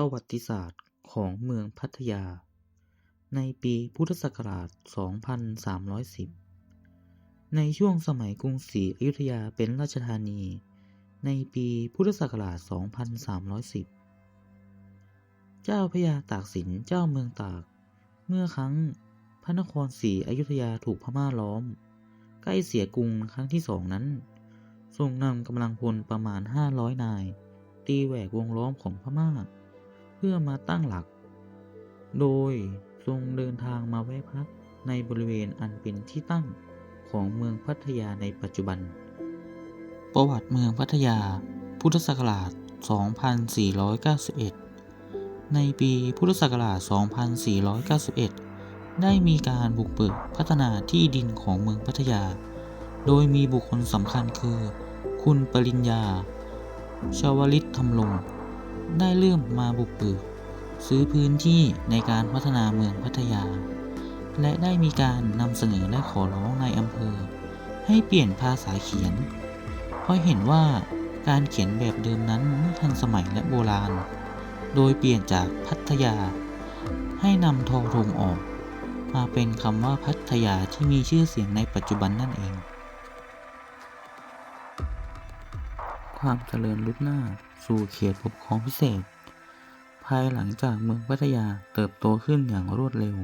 ประวัติศาสตร์ของเมืองพัทยา ในปีพุทธศักราช 2310 ในช่วงสมัยกรุงศรีอยุธยาเป็นราชธานี ในปีพุทธศักราช 2310 เจ้าพระยาตากสินเจ้าเมืองตาก เมื่อครั้งพระนครศรีอยุธยาถูกพม่าล้อม ใกล้เสียกรุงครั้งที่สองนั้น ทรงนำกำลังพลประมาณ 500 นาย ตีแหวกวงล้อมของพม่า เพื่อมาตั้งหลัก โดยทรงเดินทางมาแวะพักในบริเวณอันเป็นที่ตั้งของเมืองพัทยาในปัจจุบัน ประวัติเมืองพัทยา พุทธศักราช 2491 ในปีพุทธศักราช 2491 ได้มีการบุกเบิกพัฒนาที่ดินของเมืองพัทยา โดยมีบุคคลสำคัญคือ คุณปริญญา ชาวลิตธรรมลง ได้เริ่มมาบุกเบิกซื้อพื้นที่ในการพัฒนาเมืองพัทยา และได้มีการนำเสนอและขอร้องในอำเภอ ให้เปลี่ยนภาษาเขียน เพราะเห็นว่าการเขียนแบบเดิมนั้นไม่ทันสมัยและโบราณ โดยเปลี่ยนจากพัทยา ให้นำทอทงออก มาเป็นคำว่าพัทยาที่มีชื่อเสียงในปัจจุบันนั่นเอง ความเจริญลุกหน้าสู่เขตปกครองพิเศษ ภายหลังจากเมืองพัทยาเติบโตขึ้นอย่างรวดเร็ว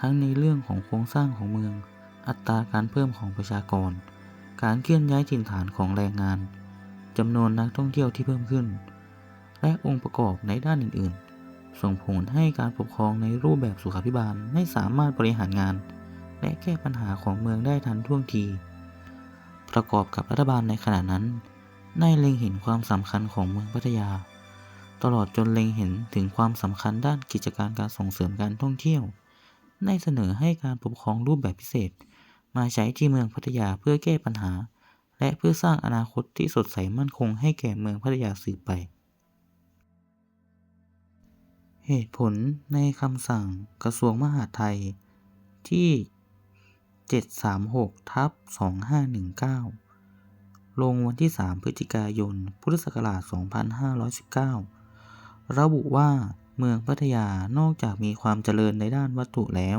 ทั้งในเรื่องของโครงสร้างของเมือง อัตราการเพิ่มของประชากร การเคลื่อนย้ายถิ่นฐานของแรงงานจำนวนนักท่องเที่ยวที่เพิ่มขึ้น และองค์ประกอบในด้านอื่น ๆ ส่งผลให้การปกครองในรูปแบบสุขาภิบาลไม่สามารถบริหารงาน และแก้ปัญหาของเมืองได้ทันท่วงที ประกอบกับรัฐบาลในขณะนั้น ได้เล็งเห็นความสำคัญของเมืองพัทยา ตลอดจนเล็งเห็นถึงความสำคัญด้านกิจการการส่งเสริมการท่องเที่ยว ได้เสนอให้การปกครองรูปแบบพิเศษ มาใช้ที่เมืองพัทยาเพื่อแก้ปัญหา และเพื่อสร้างอนาคตที่สดใสมั่นคงให้แก่เมืองพัทยาสืบไป เหตุผลในคำสั่งกระทรวงมหาดไทยที่ 736ทับ2519 ลงวันที่ 3 พฤศจิกายน พุทธศักราช 2519 ระบุว่าเมืองพัทยานอกจากมีความเจริญในด้านวัตถุแล้ว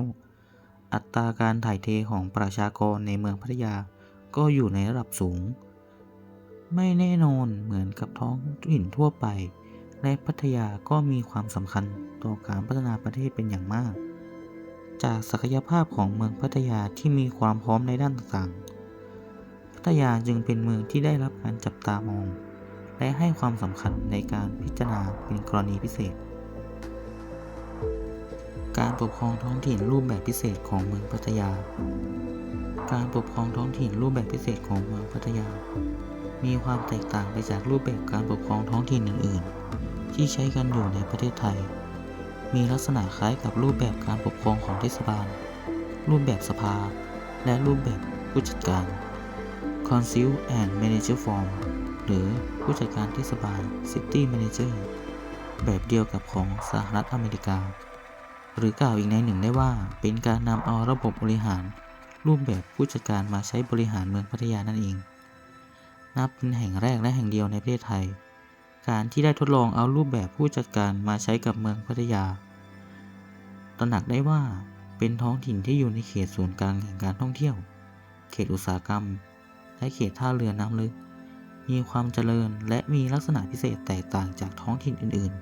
อัตราการถ่ายเทของประชากรในเมืองพัทยาก็อยู่ในระดับสูง ไม่แน่นอนเหมือนกับท้องถิ่นทั่วไป และพัทยาก็มีความสำคัญต่อการพัฒนาประเทศเป็นอย่างมาก จากศักยภาพของเมืองพัทยาที่มีความพร้อมในด้านต่าง ทยาจึงเป็นเมืองที่ได้รับการจับตามอง และให้ความสำคัญในการพิจารณาเป็นกรณีพิเศษ การปกครองท้องถิ่นรูปแบบพิเศษของเมืองพัทยา การปกครองท้องถิ่นรูปแบบพิเศษของเมืองพัทยา มีความแตกต่างไปจากรูปแบบการปกครองท้องถิ่นอื่น ๆ ที่ใช้กันอยู่ในประเทศไทย มีลักษณะคล้ายกับรูปแบบการปกครองของเทศบาล รูปแบบสภา และรูปแบบผู้จัดการ Council and Manager Form หรือผู้จัดการเทศบาล City Manager แบบเดียวกับของสหรัฐอเมริกา หรือกล่าวอีกในหนึ่งได้ว่าเป็นการนำเอาระบบบริหาร รูปแบบผู้จัดการมาใช้บริหารเมืองพัทยานั่นเอง นับเป็นแห่งแรกและแห่งเดียวในประเทศไทย การที่ได้ทดลองเอารูปแบบผู้จัดการมาใช้กับเมืองพัทยา ตระหนักได้ว่าเป็นท้องถิ่นที่อยู่ในเขตศูนย์กลางแห่งการท่องเที่ยว เขตอุตสาหกรรม และเขตท่าเรือน้ำลึก มีความเจริญและมีลักษณะพิเศษแตกต่างจากท้องถิ่นอื่น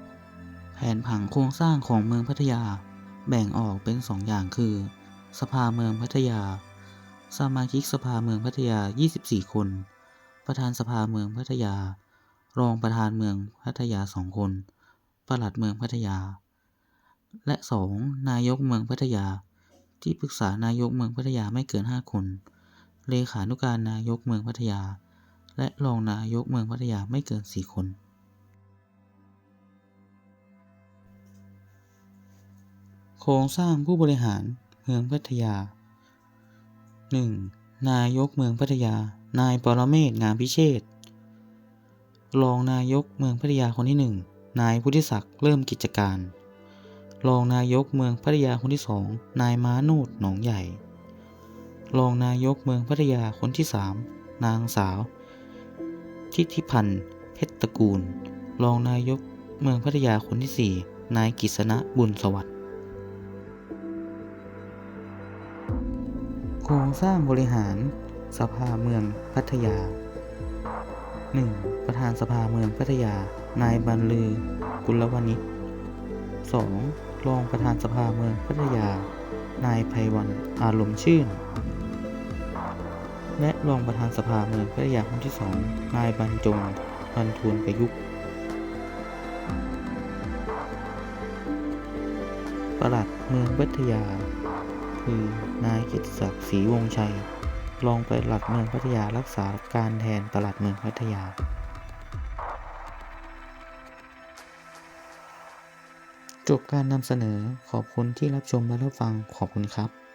ๆ แผนผังโครงสร้างของเมืองพัทยาแบ่งออกเป็นสองอย่างคือ สภาเมืองพัทยา สมาชิกสภาเมืองพัทยา 24 คน ประธานสภาเมืองพัทยา รองประธานเมืองพัทยาสองคน ปลัดเมืองพัทยา และ 2. นายกเมืองพัทยา ที่ปรึกษานายกเมืองพัทยาไม่เกิน 5 คน เลขานุการนายกเมืองพัทยา และรองนายกเมืองพัทยาไม่เกิน 4 คน โครงสร้างผู้บริหารเมืองพัทยา 1. นายกเมืองพัทยา นายปรเมศงามพิเชษรองนายกเมืองพัทยาคนที่ 1 นายพุทธิศักดิ์เริ่มกิจการ รองนายกเมืองพัทยาคนที่ 2 นายม้าโนดหนองใหญ่ รองนายกเมืองพัทยาคนที่ 3 นางสาว ทิติพันธ์เพชรตระกูล รองนายกเมืองพัทยาคนที่ 4 นายกิษณะบุญสวัสดิ์โครงสร้างบริหารสภาเมืองพัทยา 1. ประธานสภาเมืองพัทยา นายบรรลือ กุลวณิช 2. รองประธานสภาเมืองพัทยา นายไพวันอารมณ์ชื่น และรองประธานสภาเมืองพัทยาคนที่2นายบรรจงพันทูลประยุกต์ปลัดเมืองพัทยา คือนายกียรติศักดิ์ศรีวงศ์ชัย รองปลัดเมืองพัทยารักษาการแทนปลัดเมืองพัทยา จบการนำเสนอขอบคุณที่รับชมและรับฟังขอบคุณครับ